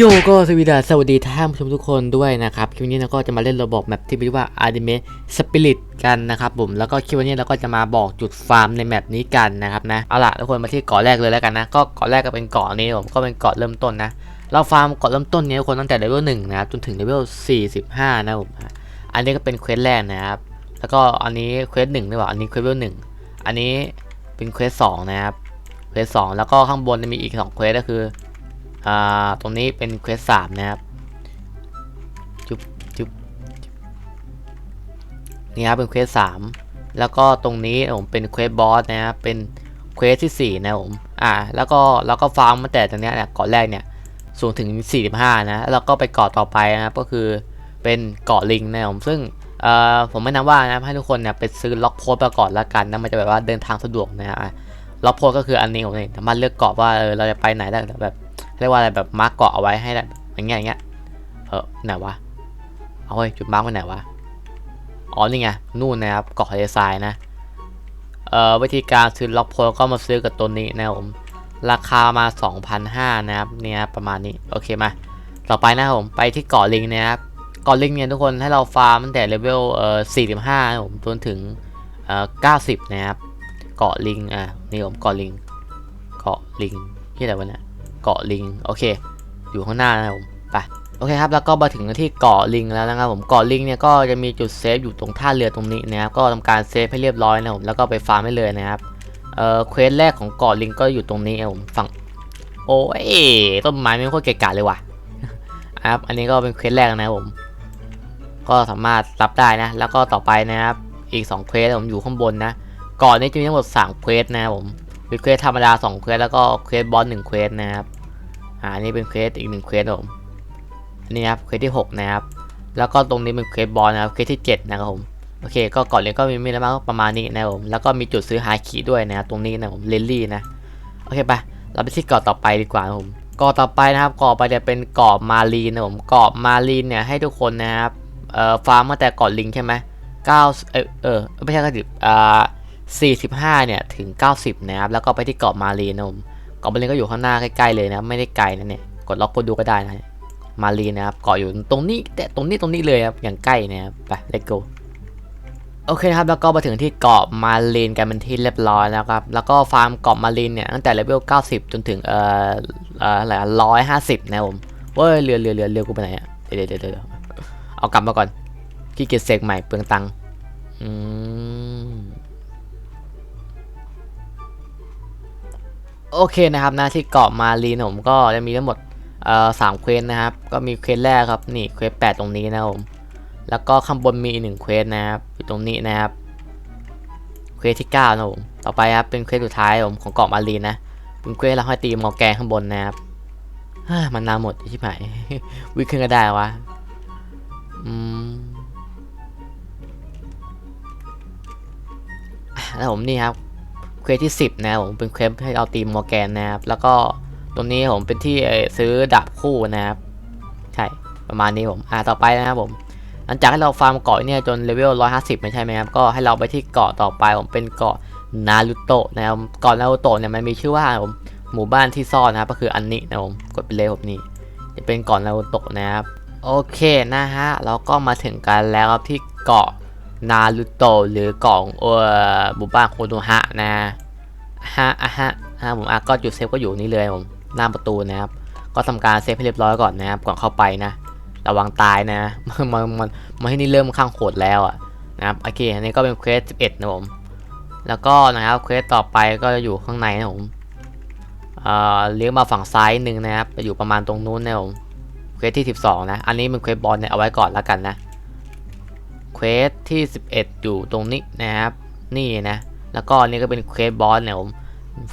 โยก็สวีดาสวัสดีท่านผู้ชมทุกคนด้วยนะครับ คลิปนี้เราก็จะมาเล่นระบบแมปที่ชื่อว่า Anime Spirit กันนะครับผมแล้วก็คลิปวันนี้เราก็จะมาบอกจุดฟาร์มในแมปนี้กันนะครับนะเอาล่ะทุกคนมาที่เกาะแรกเลยแล้วกันนะก็เกาะแรกก็เป็นเกาะนี้ผมก็เป็นเกาะเริ่มต้นนะเราฟาร์มเกาะเริ่มต้นนี้ทุกคนตั้งแต่เลเวลหนึ่งนะครับจนถึงเลเวล45 นะผมอันนี้ก็เป็นเควสแรกนะครับแล้วก็อันนี้เควสหนึ่งหรือเปล่าอันนี้เควสเลเวลหนึ่งอันนี้เป็นเควสสองนะครับเควสสองแล้วก็ข้างบนจะมีอีกสองเควสก็คือ อ่าตรงนี้เป็นเควสสามนะครับจุบจุบจุ๊บนี่ครับเป็นเควสสามแล้วก็ตรงนี้ผมเป็นเควสบอสนะครับเป็นเควสที่สี่นะผมอ่าแล้วก็แล้วก็ฟาร์มมาแต่ตรงเนี้ยเนี่ยเกาะแรกเนี่ยสูงถึง 45 นะแล้วก็ไปเกาะต่อไปนะครับก็คือเป็นเกาะลิงนะผมซึ่งเอ่อผมไม่นำว่านะให้ทุกคนเนี่ยไปซื้อล็อกโพสต์ไปก่อนละกันนะมันจะแบบว่าเดินทางสะดวกนะฮะล็อกโพสก็คืออันนี้ผมเองสามารถเลือกเกาะว่าเออเราจะไปไหนได้แบบ เรียกว่าอะไรแบบมาร์กเกาะเอาไว้ให้ได้อย่างเงี้ยอย่างเงี้ยเออไหนวะเอาไว้ยจุดมาร์กไว้ไหนวะอ๋อนี่ไงนู่นนะครับเกาะทะเลทรายนะเอ่อวิธีการซื้อล็อกโพลก็มาซื้อกับตัวนี้นะผมราคามา 2,500นะครับเนี่ยประมาณนี้โอเคมาต่อไปนะครับผมไปที่เกาะลิงนะครับเกาะลิงเนี่ยทุกคนให้เราฟาร์มตั้งแต่เลเวลเอ่อ45นะผมจนถึงเอ่อ90 นะครับเกาะลิงอะนี่ผมเกาะลิงเกาะลิงที่ไหนวะเนี่ย กาะลิงโอเค อยู่ข้างหน้านะครับผมไปโอเคครับแล้วก็มาถึงที่เกาะลิงแล้วนะครับผมเกาะลิงเนี่ยก็จะมีจุดเซฟอยู่ตรงท่าเรือตรงนี้นะครับก็ทำการเซฟให้เรียบร้อยนะครับผมแล้วก็ไปฟาร์มให้เลยนะครับเอ่อเควสแรกของเกาะลิงก็อยู่ตรงนี้ครับผมฝั่งโอ้ยต้นไม้ไม่ค่อยเกะกะเลยว่ะครับอันนี้ก็เป็นเควสแรกนะครับผมก็สามารถรับได้นะ แล้วก็ต่อไปนะครับอีก2เควสผมอยู่ข้างบนนะกาะนี้จะมีทั้งหมด3เควสนะครับผมเป็นเควสธรรมดา2เควสแล้วก็เควสบอส1เควสนะครับ อ่านี่เป็นเควสอีก1เควสผมอันนี้นะครับเควสที่ 6 นะครับ แล้วก็ตรงนี้เป็นเควสบอสนะครับเควสที่ 7 นะครับผมโอเค ก็ก่อนเลยนก็มีมีแล้วมั้งประมาณนี้นะครับผมแล้วก็มีจุดซื้อหาคีด้วยนะครับตรงนี้นะครับผมเลนลี่นะโอเคไปเราไปที่เกาะต่อไปดีกว่านะครับผมเกาะต่อไปนะครับเกาะไปจะเป็นเกาะมารีนนะครับผมเกาะมารีนเนี่ยให้ทุกคนนะครับเอ่อฟาร์มมาแต่เกาะลิงใช่ไหมเก้าเออเออไม่ใช่ก็ดิบอ่า45 เนี่ย ถึง 90 นะครับ แล้วก็ไปที่เกาะมารีนะผม กาะมารีก็อยู่ข้างหน้าใกล้ๆเลยนะไม่ได้ไกลนะเนี่ยกดล็อกกดดูก็ได้นะมารีนะครับเกาะอยู่ตรงนี้แต่ตรงนี้ตรงนี้เลยครับอย่างใกล้นะครับไป let's go โอเคครับแล้วก็มาถึงที่เกาะมารีนกันเป็นที่เรียบร้อยแล้วครับแล้วก็ฟาร์มเกาะมารีนเนี่ยตั้งแต่เลเวล90 จนถึงเอ่อเอ่ออะไรร้อยห้าสิบนะผมเว้ยเรือเรือเรือเรือกูไปไหนอะเดี๋ยวเดี๋ยวเดี๋ยวเดี๋ยวเอากลับมาก่อนขี้เกียจเสกใหม่เปลืองตังค์อืม โอเคนะครับนะที่เกาะมารีนผมก็จะมีทั้งหมดเอ่อสามเควสนะครับ ก็มีเควสแรกครับนี่เควสแปดตรงนี้นะผมแล้วก็ข้างบนมีอีกหนึ่งเควสนะครับอยู่ตรงนี้นะครับเควสที่เก้านะผมต่อไปครับเป็นเควสสุดท้ายผมของเกาะมารีนนะเป็นเควสเราให้ตีมอแกนข้างบนนะครับมันนานหมดใช่ไหมวิ่งขึ้นก็ได้วะอืมแล้วผมนี่ครับ ควสที่ 10 นะผมเป็นเควสให้เอาตีมมอร์แกนนะครับ แล้วก็ตรงนี้ผมเป็นที่ซื้อดาบคู่นะครับ ใช่ ประมาณนี้ผม อ่าต่อไปนะครับผม หลังจากให้เราฟาร์มเกาะเนี่ยจนเลเวล 150 ไม่ใช่ไหมครับ ก็ให้เราไปที่เกาะต่อไปผมเป็นเกาะนารูโตะนะครับเกาะนารูโตะเนี่ยมันมีชื่อว่าผมหมู่บ้านที่ซ่อนนะครับ ก็คืออันนี้นะผม กดไปเลยผมนี่จะเป็นเกาะนารูโตะนะครับ โอเคนะฮะ เราก็มาถึงกันแล้วครับที่เกาะ นารูโตะหรือเกาะเอ่อหมู่บ้านโคโนฮะนะฮะอะฮะฮะผมอะก็จุดเซฟก็อยู่นี่เลยผมหน้าประตูนะครับ ก็ทำการเซฟให้เรียบร้อยก่อนนะครับก่อนเข้าไปนะระวังตายนะมันมันมันมันให้นี่เริ่มข้างโหดแล้วอะนะครับโอเคอันนี้ก็เป็นเควส11นะผมแล้วก็นะครับเควสต่อไปก็จะอยู่ข้างในนะผมเอ่อเลี้ยงมาฝั่งซ้ายหนึ่งนะครับจะอยู่ประมาณตรงนู้นนะผมเควสที่ 12 นะ อันนี้เป็นเควสบอลเนี่ยเอาไว้ก่อนแล้วกันนะ เควสที่ 11 อยู่ตรงนี้นะครับ นี่นะ แล้วก็อันนี้ก็เป็นเควสบอสเนี่ยผม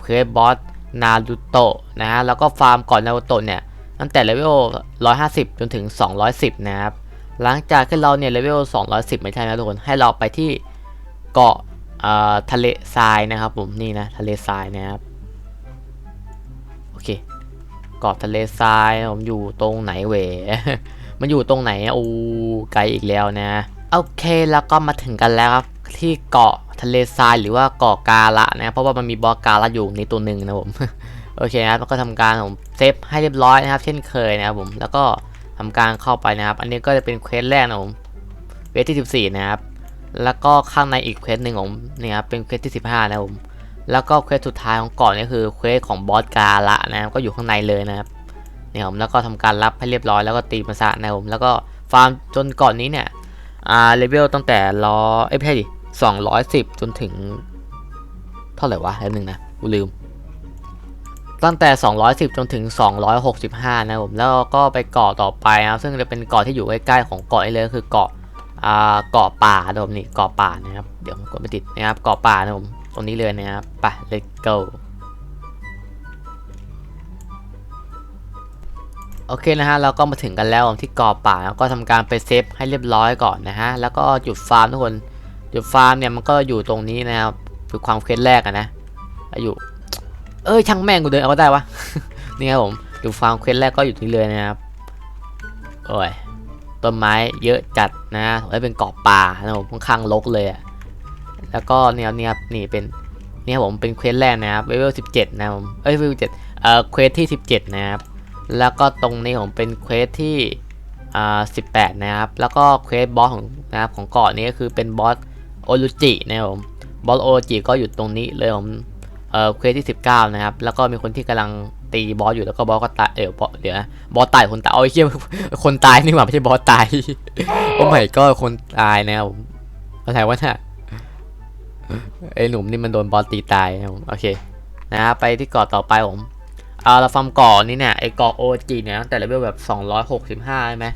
เควสบอสนารูโตะนะฮะแล้วก็ฟาร์มก่อนนารูโตะเนี่ยตั้งแต่เลเวล 150 จนถึง 210 นะครับ หลังจากที่เราเนี่ยเลเวล 210 ไม่ใช่นะทุกคน ให้เราไปที่เกาะเอ่อทะเลทรายนะครับผม นี่นะทะเลทรายนะครับ โอเค เกาะทะเลทรายผมอยู่ตรงไหนเวมันอยู่ตรงไหนอะโอ้ไกลอีกแล้วนะ โอเคแล้วก็มาถึงกันแล้วครับที่เกาะทะเลทรายหรือว่าเกาะกาละนะเพราะว่ามันมีบอสกาละอยู่ในตัวหนึ่งนะผมโอเคนะครับแล้วก็ทำการผมเซฟให้เรียบร้อยนะครับ เช่นเคยนะครับผมแล้วก็ทำการเข้าไปนะครับ อันนี้ก็จะเป็นเควสแรกนะผมเควสที่ 14 นะครับ แล้วก็ข้างในอีกเควสหนึ่งผมนี่ครับเป็นเควสที่ 15 นะผมแล้วก็เควสสุดท้ายของเก่อนนี่คือเควสของบอสกาละนะครับก็อยู่ข้างในเลยนะครับนี่ผมแล้วก็ทำการรับให้เรียบร้อยแล้วก็ตีมันซะนะผมแล้วก็ฟาร์มจนก่อนนี้เนี่ย อ่าเลเวลตั้งแต่ร้อเอ้ยไม่ใช่ดิ210จนถึง เท่าไหร่วะแล้วหนึ่งนะกูลืม ตั้งแต่ 210 จนถึง 265 นะครับผม แล้วก็ไปเกาะต่อไปนะครับ ซึ่งจะเป็นเกาะที่อยู่ใกล้ๆของเกาะนี้เลยคือเกาะอ่าเกาะป่านะผมนี่เกาะป่านะครับ เดี๋ยวผมกดไม่ติดนะครับเกาะป่านะผมตรงนี้เลยนะครับไป let's go โอเคนะฮะเราก็มาถึงกันแล้วที่เกาะป่าแล้วก็ทำการไปเซฟให้เรียบร้อยก่อนนะฮะแล้วก็จุดฟาร์มทุกคนจุดฟาร์มเนี่ยมันก็อยู่ตรงนี้นะครับคือความเคล็ดแรกอะนะอยู่เอ้ยช่างแม่งกูเดินเอาก็ได้วะนี่ครับผมดูฟาร์มเควสแรกก็อยู่ที่เลยนะครับโอ้ยต้นไม้เยอะจัดนะแล้เป็นเกาะป่านะผมค่อนข้างรกเลยอะแล้วก็เนี่ยเนี่ยนี่เป็นเนี่ยผมเป็นเควสแรกนะครับเลเวล17นะครับผมเอ้ยเลเวล7เอ่อเควสที่17นะครับ แล้วก็ตรงนี้ผมเป็นเควสที่อ่า18นะครับ แล้วก็เควสบอสของนะครับของเกาะนี้ก็คือเป็นบอสโอรุจินะครับผมบอสโอรุจิก็อยู่ตรงนี้เลยผมเอ่อเควสที่ 19 นะครับ แล้วก็มีคนที่กำลังตีบอสอยู่แล้วก็บอสก็ตายเดี๋ยวบอสเดี๋ยวนะบอสตายคนตายเอาไอ้เหี้ยคนตายนี่หว่าไม่ใช่บอสตายโอ้ไม่ก็คนตายนะครับผมอะไรวะเนี่ยไอ้หนุ่มนี่มันโดนบอสตีตายนะครับผมโอเคนะครับไปที่เกาะต่อไปผม อาเราฟาร์มเกาะนี่เนี่ยไอ้เกาะโอจีเนี่ยตั้งแต่เลเวลแบบ 265ใช่ไหม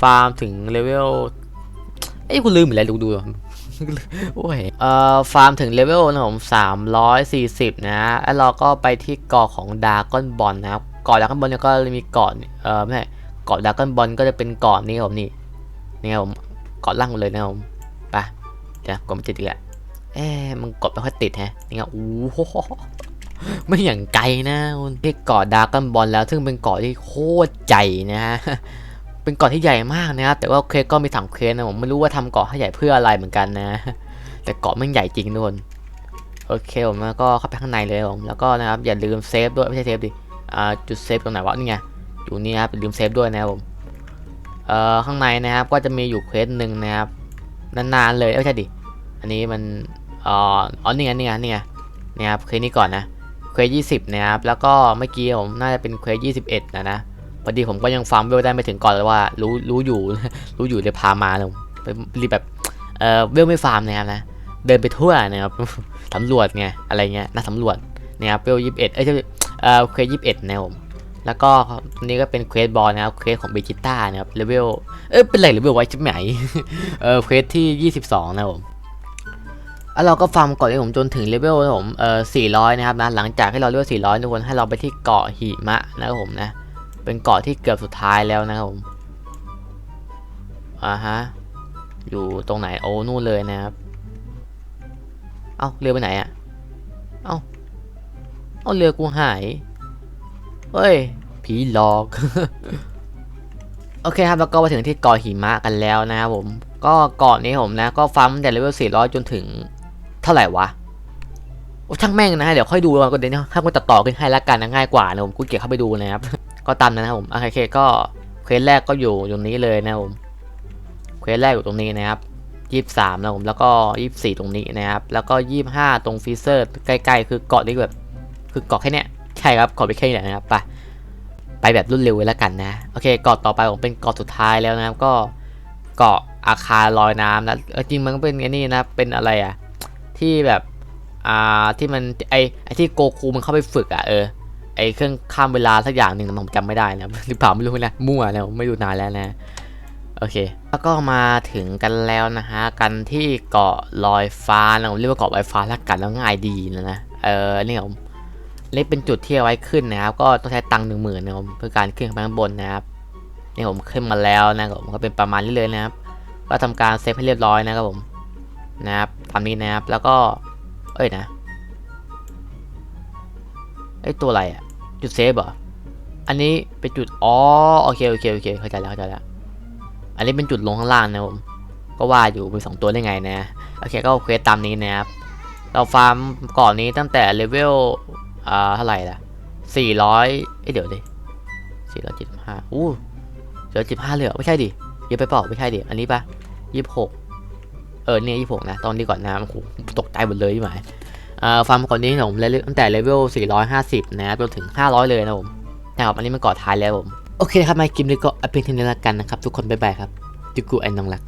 ฟาร์มถึงเลเวลเอ้ยกูลืมอีกแล้วดูดูโอ้ยเอ่อฟาร์มถึงเลเวลนะผม340นะฮะแล้วเราก็ไปที่เกาะของดาก้อนบอลนะครับเกาะดาก้อนบอลเนี่ยก็มีเกาะเอ่อไม่ใช่เกาะดาก้อนบอลก็จะเป็นเกาะนี้ครับผมนี่นี่ครับผมเกาะล่างเลยนะครับผมไปเดี๋ยวกดไม่ติดอีกแล้วเอ๊ะมันกดไม่ค่อยติดแฮะนี่ไงโอ้โห ไม่อย่างไกลนะคุณที่เกาะดาก้อนบอลแล้ว ซึ่งเป็นเกาะที่โคตรใหญ่นะฮะเป็นเกาะที่ใหญ่มากนะครับแต่ว่าเคสก็มีถังเคสนะผมไม่รู้ว่าทำเกาะให้ใหญ่เพื่ออะไรเหมือนกันนะ แต่เกาะมันใหญ่จริงทุกคนโอเคผมแล้วก็เข้าไปข้างในเลยผมแล้วก็นะครับอย่าลืมเซฟด้วยไม่ใช่เซฟดิอ่าจุดเซฟตรงไหนวะนี่ไงอยู่นี่ครับอย่าลืมเซฟด้วยนะครับผมเอ่อข้างในนะครับก็จะมีอยู่เควสหนึ่งนะครับนานๆเลยเอ้ยไม่ใช่ดิอันนี้มันอ่ออ๋อนี่ไงนี่ไงนี่ไงนี่ครับเควสนี้ก่อนนะ เควสยี่สิบนะครับ แล้วก็เมื่อกี้ผมน่าจะเป็นเควสยี่สิบเอ็ดนะนะพอดีผมก็ยังฟาร์มเวลได้ไม่ถึงก่อนเลยว่า รู้รู้อยู่ รู้อยู่เลยพามาเลยไปรีบแบบเอ่อเวลไม่ฟาร์มนะครับนะเดินไปทั่วนะครับสำรวจไงอะไรเงี้ยน่าสำรวจนี่ยครับเวลยี่สิบเอ็ดเอ้ยใช่เอ่อเควสยี่สิบเอ็ดนะผมแล้วก็นี่ก็เป็นเควสบอลนะครับเควสของเบจิต้านะครับเลเวลเอ้ยเป็นไรเลเวลไว้ชิบไหนเออเควสที่ยี่สิบสองนะผม แล้วเราก็ฟาร์มเก่อนที่ผมจนถึงเลเวลผมเออสี่ร้อยนะครับนะ หลังจากที่เราเลเวลสี่ร้อยทุกคนให้เราไปที่เกาะหิมะนะครับผมนะ เป็นเกาะที่เกือบสุดท้ายแล้วนะครับผม อ่าฮะ อยู่ตรงไหน โอ้ นู่นเลยนะครับ เอ้า เรือไปไหนอะเอ้า เอาเรือกูหาย เฮ้ย ผีหลอก โอเคครับ แล้วก็มาถึงที่เกาะหิมะกันแล้วนะครับผมก็เกาะนี้ผมนะ ก็ฟาร์มแต่เลเวล400 จนถึง เท่าไหร่วะโอ้ช่างแม่งนะฮะเดี๋ยวค่อยดูก่อนก็เดี๋ยวนี้ถ้ากูตัดต่อขึ้นให้ละกันนะง่ายกว่านะผมกูเกียเข้าไปดูนะครับ ก็ตามนั้นนะครับผมโอเคก็เควสแรกก็อยู่ตรงนี้เลยนะผมเควสแรกอยู่ตรงนี้นะครับยี่สิบสามนะผมแล้วก็ยี่สิบสี่ตรงนี้นะครับ แล้วก็ยี่สิบห้าตรงฟีเซอร์ใกล้ๆ คือเกาะที่แบบ คือเกาะแค่เนี้ยใช่ครับเกาะไปแค่นี้นะครับไปไปแบบรุ่นเร็วเลยล้วกันนะโอเคเกาะต่อไปผมเป็นเกาะสุดท้ายแล้วนะครับก็เกาะอาคารลอยน้ำนะจริงมันก็เป็นไอ้นี่นะเป็นอะไรอะ ที่แบบอ่าที่มันไอไอที่โกคูมันเข้าไปฝึกอะเออไอเครื่องข้ามเวลาสักอย่างหนึ่งผมจำไม่ได้นะหรือเปล่าไม่รู้นะมั่วนะผมไม่ดูนานแล้วนะโอเค แล้วก็มาถึงกันแล้วนะฮะกันที่เกาะลอยฟ้านะผมเรียกว่าเกาะลอยฟ้าล้วกันแล้วง่ายดีนะนะเออนี่ผมเล็กเป็นจุดที่เอาไว้ขึ้นนะครับ ก็ต้องใช้ตังค์หนึ่งหมื่นนะผมเพื่อการขึ้นไปข้างบนนะครับนี่ผมขึ้นมาแล้วนะครับผมก็เป็นประมาณนี้เลยนะครับ ก็ทำการเซฟให้เรียบร้อยนะครับผม นะครับตามนี้นะครับแล้วก็เอ้ยนะไอตัวอะไรอะจุดเซฟเหรออันนี้เป็นจุดอ๋อโอเคโอเคโอเคเข้าใจแล้วเข้าใจแล้วอันนี้เป็นจุดลงข้างล่างนะผมก็ว่าอยู่มีสองตัวได้ไงนะโอเคก็เควสตามนี้นะครับเราฟาร์มก่อนนี้ตั้งแต่เลเวลอ่าเท่าไหร่ล่ะสี่ร้อยเอ้ยเดี๋ยวดิสี่ร้อยเจ็ดสิบห้าอู้เหลือสิบห้าเลยเหลือไม่ใช่ดิเยอะไปเปล่าไม่ใช่ดิอันนี้ปะยี่สิบหก เออเนี่ยยี่หกนะตอนนี้ก่อนนะโอ้โหตกใจหมดเลยพี่หมายอ่าฟาร์มก่อนนี้ผมเลเวลตั้งแต่เลเวล 450 นะจนถึง 500 เลยนะผมนะครับอันนี้มันก่อท้ายแล้วผม โอเคครับมาคลิปนี้ก็เอาเพียงเท่านี้ละกันนะครับ ทุกคนบ๊ายบายครับจุกูแอนน้องรัก